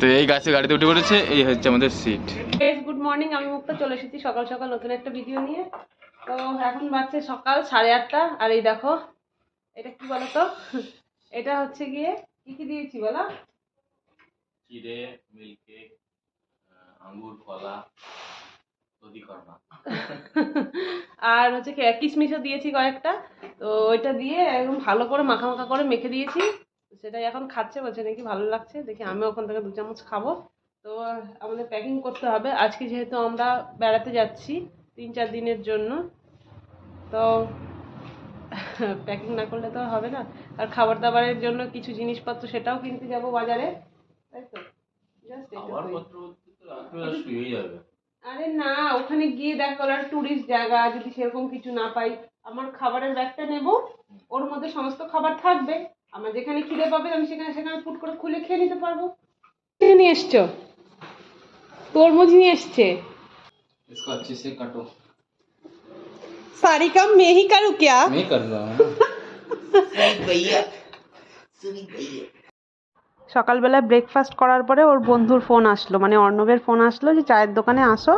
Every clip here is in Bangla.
তো এই গাছে গাড়িতে উঠে পড়েছে এই হচ্ছে আমাদের সিট বেশ গুড মর্নিং আমি মুক্তা চলে এসেছি সকাল সকাল নতুন একটা ভিডিও নিয়ে। তো এখন বাজছে সকাল সাড়ে আটটা আর এই দেখো এটা কি বলো তো এটা হচ্ছে গিয়ে কি কি দিয়েছি বলো? চিড়ে মিল্ক কেক আঙ্গুর কলা আর হচ্ছে কিশমিশও দিয়েছি কয়েকটা। তো ওইটা দিয়ে একদম ভালো করে মাখা মাখা করে মেখে দিয়েছি। সেটাই এখন খাচ্ছে বলছে নাকি ভালো লাগছে দেখি আমিও ওখান থেকে দু চামচ খাব। তো আমাদের প্যাকিং করতে হবে। আজকে যেহেতু আমরা বেড়াতে যাচ্ছি তিন চার দিনের জন্য তো প্যাকিং না করলে তো হবে না। আর খাবার দাবারের জন্য কিছু জিনিসপত্র সেটাও কিনতে যাব বাজারে তাই তো? Just খাবার এইটুকুই। পত্র তো রাত্রিবেলা শুয়েই যাবে আরে না ওখানে গিয়ে দেখো আর টুরিস্ট জায়গা যদি সেরকম কিছু না পাই আমার খাবারের ব্যাগটা নেব ওর মধ্যে সমস্ত খাবার থাকবে আমার যেখানে খিদে পাবে আমি সেখানে সেখানে ফুট করে খুলে খেয়ে নিতে পারবো কি নিয়ে এসছো তরমুজ নিয়ে এসছে इसको अच्छे से काटो सारी काम मैं ही करूँ क्या मैं कर रहा हूँ সকালবেলা ব্রেকফাস্ট করার পরে ওর বন্ধুর ফোন আসলো। মানে অর্ণবের ফোন আসলো যে, চায়ের দোকানে আসো।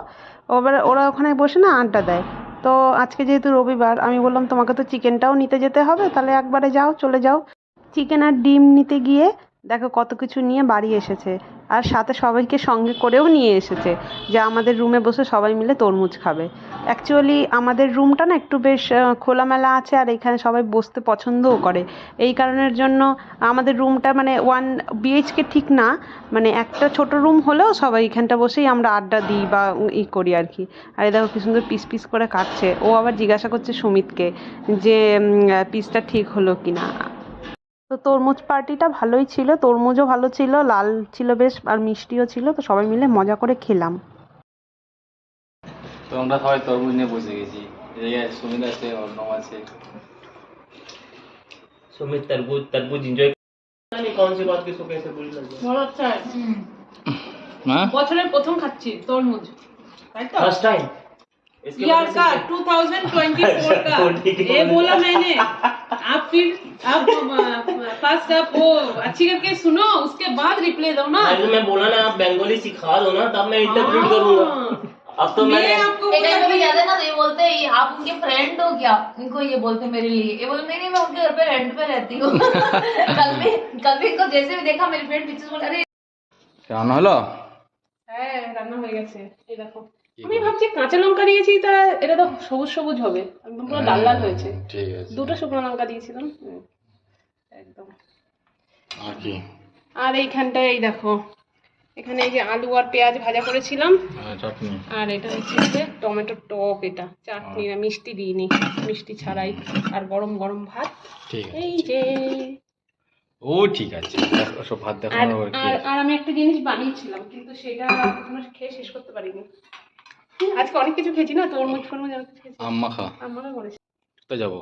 ওবার ওরা ওখানে বসে না আড্ডা দেয়। তো আজকে যেহেতু রবিবার, আমি বললাম, তোমাকে তো চিকেনটাও নিতে যেতে হবে, তাহলে একবারে যাও, চলে যাও। চিকেন আর ডিম নিতে গিয়ে দেখো কত কিছু নিয়ে বাড়ি এসেছে। আর সাথে সবাইকে সঙ্গে করেও নিয়ে এসেছে যে আমাদের রুমে বসে সবাই মিলে তরমুজ খাবে। অ্যাকচুয়ালি আমাদের রুমটা না একটু বেশ খোলামেলা আছে আর এখানে সবাই বসতে পছন্দও করে। এই কারণের জন্য আমাদের রুমটা মানে ওয়ান বিএইচকে ঠিক না মানে একটা ছোট রুম হলেও সবাই এখানটা বসেই আমরা আড্ডা দিই বা ই করি আর কি। আর এই দেখো কি সুন্দর পিস পিস করে কাটছে। ও আবার জিজ্ঞাসা করছে সুমিতকে যে পিসটা ঠিক হলো কি না তো তরমুজ পার্টিটা ভালোই ছিল তরমুজও ভালো ছিল লাল ছিল বেশ আর মিষ্টিও ছিল তো সবাই মিলে মজা করে খেলাম। তো আমরা সবাই তরমুজ নিয়ে বসে গেছি। সুমিত আছে অর্ণব আছে। সুমিত তরমুজ তরমুজ এনজয় কোন সি বাত কিসো কেসে বুঝ লাগে ভালো আচ্ছা হ্যাঁ? বছরের প্রথম খাচ্ছি তরমুজ। তাই তো? ফার্স্ট টাইম इसके ईयर बाद का से- 2024 का अच्छा, ठीक है। ये बोला मैंने आप फिर आप फर्स्ट आप वो अच्छी करके सुनो उसके बाद रिप्लाई दो ना अरे मैं बोला ना आप बंगाली सिखा दो ना तब मैं इंटरप्रेट करूंगा अब तो मैं मैंने आपको एक बोला टाइम पे कि- जाते हैं ना तो ये बोलते हैं "ये आप उनके फ्रेंड हो क्या इनको ये बोलते हैं मेरे लिए ये बोले नहीं नहीं मैं उनके घर पे रेंट पे रहती हूँ कल भी कल भी इनको जैसे भी देखा मेरी फ्रेंड पीछे से बोले अरे রান্না হলো হ্যাঁ রান্না হয়ে গেছে এই দেখো কি আমি? ভাবছি কাঁচা লঙ্কা দিয়েছি তা এটা তো সবুজ সবুজ হবে। একদম পুরো লাল লাল হয়েছে। ঠিক আছে। দুটো শুকনো লঙ্কা দিয়েছিলাম। একদম। আর কি? আর এইখানটায় এই দেখো এখানে এই যে আলু আর পেঁয়াজ ভাজা করেছিলাম। আর চাটনি? আর এটা হচ্ছে যে টমেটো টক এটা চাটনি না মিষ্টি দিইনি মিষ্টি ছাড়াই আর গরম গরম ভাত। ঠিক এই যে। ও ঠিক আছে। ওসব ভাত আর আর আমি একটা জিনিস বানিয়েছিলাম কিন্তু সেটা এখনও খেয়ে শেষ করতে পারিনি। আজকে অনেক কিছু খেয়েছি না? তরমুজ ফরমুজ অনেক কিছু খেয়েছি। আম মাখা আমারও করেছি তো যাব।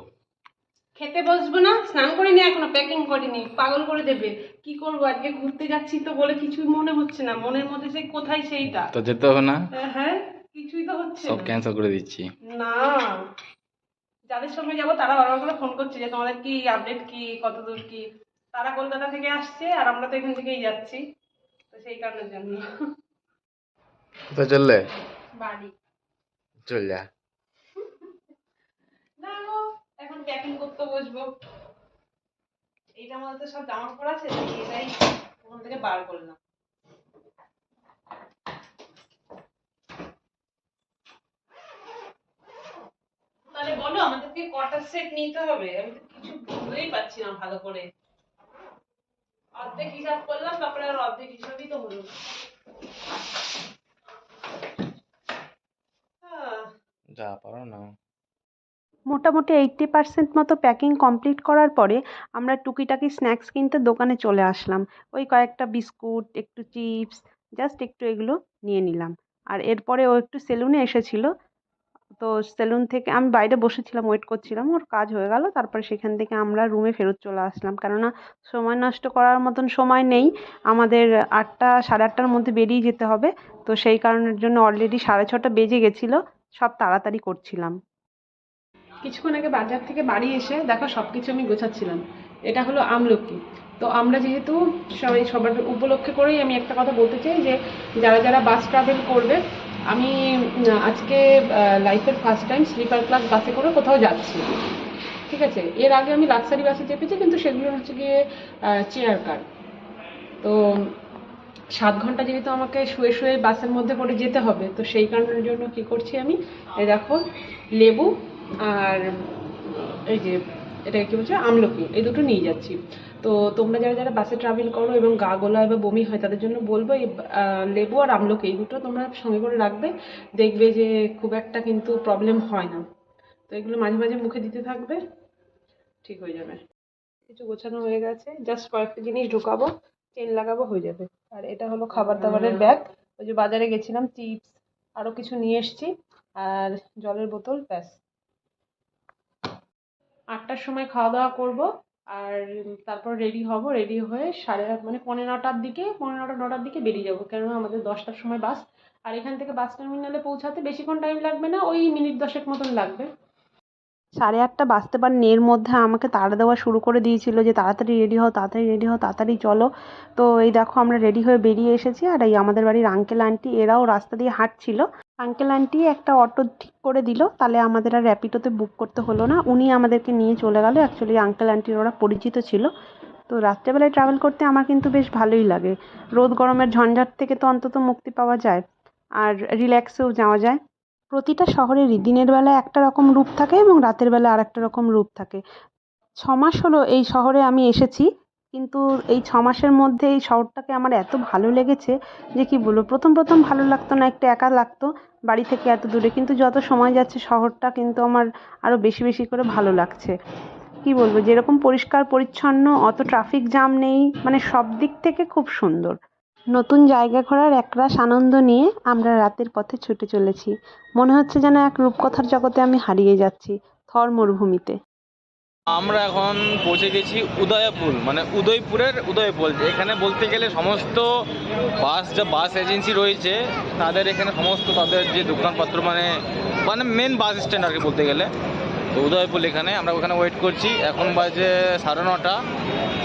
খেতে বসবো না স্নান করিনি এখনও প্যাকিং করিনি পাগল করে দেবে। কি করব? আজকে ঘুরতে যাচ্ছি তো বলে কিছুই মনে হচ্ছে না। মনের মধ্যে সেই কোথায় সেইটা? তো যেতে হবে না? হ্যাঁ কিছুই তো হচ্ছে সব ক্যান্সেল করে দিচ্ছি। না। যাদের সঙ্গে যাব তারা বারবার করে ফোন করছে যে তোমাদের কি আপডেট কি কত দূর কি? তারা কলকাতা থেকে আসছে আর আমরা তো এখান থেকেই যাচ্ছি। তো সেই কারণের জন্য। কোথায় চললে? বাড়ি। চল যা না গো এখন প্যাকিং করতে বসবো। এইটার মধ্যে তো সব জামা কাপড় আছে তাই এটাই ওখান থেকে বার করলাম তাহলে বলো আমাদেরকে কটা সেট নিতে হবে? আমি তো কিছু বুঝতেই পারছি না ভালো করে। অর্ধেক হিসাব করলাম তারপরে আর অর্ধেক হিসাবই তো হলো না। আহ যা পারো না মোটামুটি এইটটি পার্সেন্ট মতো প্যাকিং কমপ্লিট করার পরে আমরা টুকিটাকি স্ন্যাক্স কিনতে দোকানে চলে আসলাম। ওই কয়েকটা বিস্কুট, একটু চিপস জাস্ট একটু এগুলো নিয়ে নিলাম। আর এরপরে ও একটু সেলুনে এসেছিল। তো সেলুন থেকে আমি বাইরে বসেছিলাম ওয়েট করছিলাম, ওর কাজ হয়ে গেল। তারপরে সেখান থেকে আমরা রুমে ফেরত চলে আসলাম। কেননা সময় নষ্ট করার মতন সময় নেই। আমাদের আটটা, সাড়ে আটটার মধ্যে বেরিয়ে যেতে হবে। তো সেই কারণের জন্য অলরেডি সাড়ে ছটা বেজে গেছিল। সব তাড়াতাড়ি করছিলাম। কিছুক্ষণ আগে বাজার থেকে বাড়ি এসে দেখো সব কিছু আমি গোছাচ্ছিলাম। এটা হলো আমলকি। তো আমরা যেহেতু সবাই সবার উপলক্ষে করেই আমি একটা কথা বলতে চাই যে, যারা যারা বাস ট্রাভেল করবে, আমি আজকে লাইফের ফার্স্ট টাইম স্লিপার ক্লাস বাসে করে কোথাও যাচ্ছি। ঠিক আছে? এর আগে আমি লাক্সারি বাসে চেপেছি, কিন্তু সেগুলো হচ্ছে গিয়ে চেয়ার কার তো সাত ঘণ্টা যেহেতু আমাকে শুয়ে শুয়ে বাসের মধ্যে করে যেতে হবে, তো সেই কারণের জন্য কি করছি আমি? এই দেখো, লেবু আর এই যে এটা কি বলছে? আমলকি, এই দুটো নিয়ে যাচ্ছি। তো তোমরা যারা যারা বাসে ট্রাভেল করো এবং গা গোলায় বা বমি হয়, তাদের জন্য বলব এই লেবু আর আমলকি, এই দুটো তোমরা সঙ্গে করে রাখবে, দেখবে যে খুব একটা কিন্তু প্রবলেম হয় না। তো এগুলো মাঝে মাঝে মুখে দিতে থাকবে, ঠিক হয়ে যাবে। কিছু গোছানো হয়ে গেছে জাস্ট কয়েকটা জিনিস ঢোকাবো। চেন লাগাবো হয়ে যাবে। আর এটা হলো খাবার দাবারের ব্যাগ। ওই যে বাজারে গেছিলাম চিপস আরও কিছু নিয়ে এসেছি। আর জলের বোতল ব্যাস। আটটার সময় খাওয়া দাওয়া করব। আর তারপর রেডি হব রেডি হয়ে সাড়ে আট মানে পনেরো নটার দিকে পনেরো নটা নটার দিকে বেরিয়ে যাব। কেননা আমাদের দশটার সময় বাস। আর এখান থেকে বাস টার্মিনালে পৌঁছাতে বেশিক্ষণ টাইম লাগবে না ওই মিনিট দশেক মতন লাগবে। সাড়ে আটটা বাজতে পারেনি এর মধ্যে আমাকে তাড়া দেওয়া শুরু করে দিয়েছিল যে তাড়াতাড়ি রেডি হও, তাড়াতাড়ি রেডি হও, তাড়াতাড়ি চলো। তো এই দেখো আমরা রেডি হয়ে বেরিয়ে এসেছি আর এই আমাদের বাড়ির আঙ্কেল আন্টি এরাও রাস্তা দিয়ে হাঁটছিল। আঙ্কেল আন্টি একটা অটো ঠিক করে দিল, তাহলে আমাদের আর র্যাপিডোতে বুক করতে হলো না। উনি আমাদেরকে নিয়ে চলে গেল। অ্যাকচুয়ালি আঙ্কেল আন্টির ওরা পরিচিত ছিল। তো রাত্রেবেলায় ট্রাভেল করতে আমার কিন্তু বেশ ভালোই লাগে। রোদ গরমের ঝঞ্ঝাট থেকে তো অন্তত মুক্তি পাওয়া যায়। আর রিল্যাক্সেও যাওয়া যায়। প্রতিটা শহরেরই দিনের বেলা একটা রকম রূপ থাকে এবং রাতের বেলা আর একটা রকম রূপ থাকে। ছ মাস হলো এই শহরে আমি এসেছি, কিন্তু এই ছ মাসের মধ্যে এই শহরটাকে আমার এত ভালো লেগেছে যে কি বলব, প্রথম প্রথম ভালো লাগতো না, একটু একা লাগতো বাড়ি থেকে এত দূরে, কিন্তু যত সময় যাচ্ছে শহরটা কিন্তু আমার আরও বেশি বেশি করে ভালো লাগছে। কি বলব, যেরকম পরিষ্কার, পরিচ্ছন্ন, অত ট্রাফিক জ্যাম নেই মানে সব দিক থেকে খুব সুন্দর। নতুন জায়গা ঘোরার একরাশ আনন্দ নিয়ে আমরা রাতের পথে ছুটে চলেছি। মনে হচ্ছে যেন এক রূপকথার জগতে আমি হারিয়ে যাচ্ছি থর মরুভূমিতে। আমরা এখন পৌঁছে গেছি উদয়পুর মানে উদয়পুরের উদয়পুর এখানে বলতে গেলে সমস্ত বাস, যা বাস এজেন্সি রয়েছে, তাদের এখানে সমস্ত তাদের যে দোকানপত্র মানে মানে মেন বাস স্ট্যান্ড আর কি বলতে গেলে। তো উদয়পুর এখানে আমরা ওখানে ওয়েট করছি। এখন বাজে সাড়ে নটা।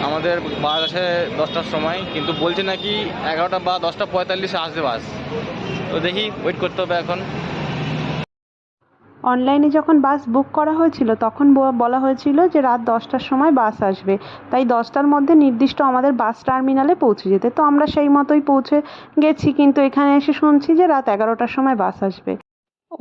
আমাদের বাস আছে দশটার সময়, কিন্তু বলছে নাকি এগারোটা বা দশটা পঁয়তাল্লিশে আসবে বাস। তো দেখি ওয়েট করতে হবে এখন। অনলাইনে যখন বাস বুক করা হয়েছিল, তখন বলা হয়েছিল যে রাত দশটার সময় বাস আসবে। তাই দশটার মধ্যে নির্দিষ্ট আমাদের বাস টার্মিনালে পৌঁছে যেতে। তো আমরা সেই মতোই পৌঁছে গেছি, কিন্তু এখানে এসে শুনছি যে রাত এগারোটার সময় বাস আসবে।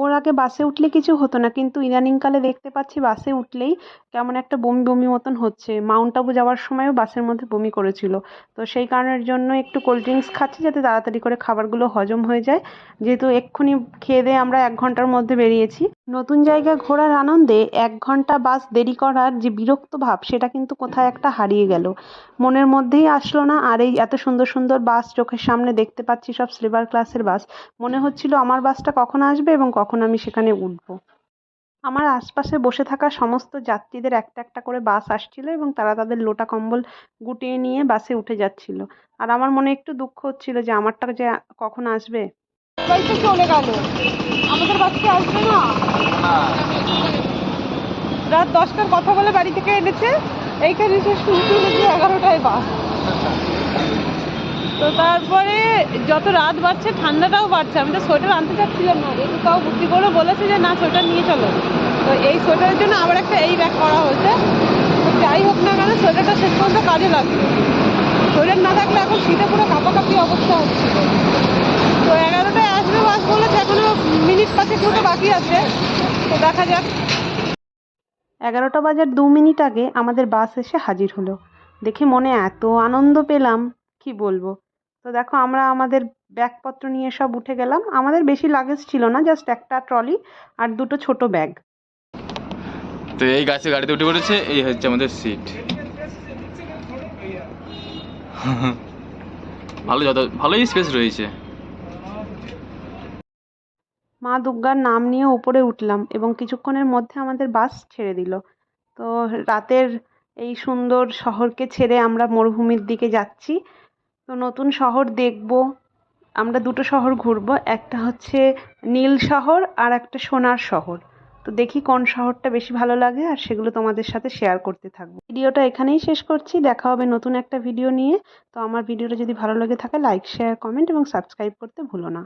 ওর আগে বাসে উঠলে কিছু হতো না, কিন্তু ইদানিংকালে দেখতে পাচ্ছি বাসে উঠলেই কেমন একটা বমি বমি মতন হচ্ছে। মাউন্ট আবু যাওয়ার সময়ও বাসের মধ্যে বমি করেছিল। তো সেই কারণের জন্য একটু কোল্ড ড্রিঙ্কস খাচ্ছি যাতে তাড়াতাড়ি করে খাবারগুলো হজম হয়ে যায়। যেহেতু এক্ষুনি খেয়ে দিয়ে আমরা এক ঘণ্টার মধ্যে বেরিয়েছি। নতুন জায়গা ঘোরার আনন্দে এক ঘণ্টা বাস দেরি করার যে বিরক্ত ভাব, সেটা কিন্তু কোথায় একটা হারিয়ে গেল। মনের মধ্যেই আসলো না, আর এই এত সুন্দর সুন্দর বাস চোখের সামনে দেখতে পাচ্ছি সব স্লিপার ক্লাসের বাস। মনে হচ্ছিল আমার বাসটা কখন আসবে এবং কখন আমি সেখানে উঠবো। আমার আশপাশে বসে থাকা সমস্ত যাত্রীদের একটা একটা করে বাস আসছিল এবং তারা তাদের লোটা কম্বল গুটিয়ে নিয়ে বাসে উঠে যাচ্ছিল। আর আমার মনে একটু দুঃখ হচ্ছিল যে আমারটা যে কখন আসবে। চলে গেল। আমাদের বাসকে আসবে না? রাত দশটার কথা বলে বাড়ি থেকে এনেছে। এইখানে এসে শুনতে এগারোটায় বাস। তো তারপরে যত রাত বাড়ছে, ঠান্ডাটাও বাড়ছে। আমি তো সোয়েটার আনতে চাচ্ছিলাম না, কিন্তু তাও বুদ্ধি করে বলেছে যে, না, সোয়েটার নিয়ে চলো। তো এই সোয়েটারের জন্য আবার একটা এই ব্যাগ করা হয়েছে। যাই হোক না কেন, সোয়েটারটা শেষ পর্যন্ত কাজে লাগবে সোয়েটার না থাকলে এখন শীতে পুরো কাঁপাকাঁপি অবস্থা হচ্ছিল তো এগারোটায় আসবে বাস বলেছে, এখনও মিনিট পাঁচেক মতো বাকি আছে। তো দেখা যাক। এগারোটা বাজার দু মিনিট আগে আমাদের বাস এসে হাজির হলো। দেখে মনে এত আনন্দ পেলাম, কি বলব? তো দেখো আমরা আমাদের ব্যাগপত্র নিয়ে সব উঠে গেলাম। আমাদের বেশি লাগেজ ছিল না জাস্ট একটা ট্রলি আর দুটো ছোট ব্যাগ তো এই গাছে গাড়িতে উঠে পড়েছে এই হচ্ছে আমাদের সিট ভালো যত ভালোই স্পেস রয়েছে। মা দুর্গার নাম নিয়ে উপরে উঠলাম এবং কিছুক্ষণের মধ্যে আমাদের বাস ছেড়ে দিল। তো রাতের এই সুন্দর শহরকে ছেড়ে আমরা মরুভূমির দিকে যাচ্ছি। তো নতুন শহর দেখব। আমরা দুটো শহর ঘুরব, একটা হচ্ছে নীল শহর আর একটা সোনার শহর। তো দেখি কোন শহরটা বেশি ভালো লাগে আর সেগুলো তোমাদের সাথে শেয়ার করতে থাকব। ভিডিওটা এখানেই শেষ করছি, দেখা হবে নতুন একটা ভিডিও নিয়ে। তো আমার ভিডিওটা যদি ভালো লাগে থাকে লাইক শেয়ার কমেন্ট এবং সাবস্ক্রাইব করতে ভুলো না।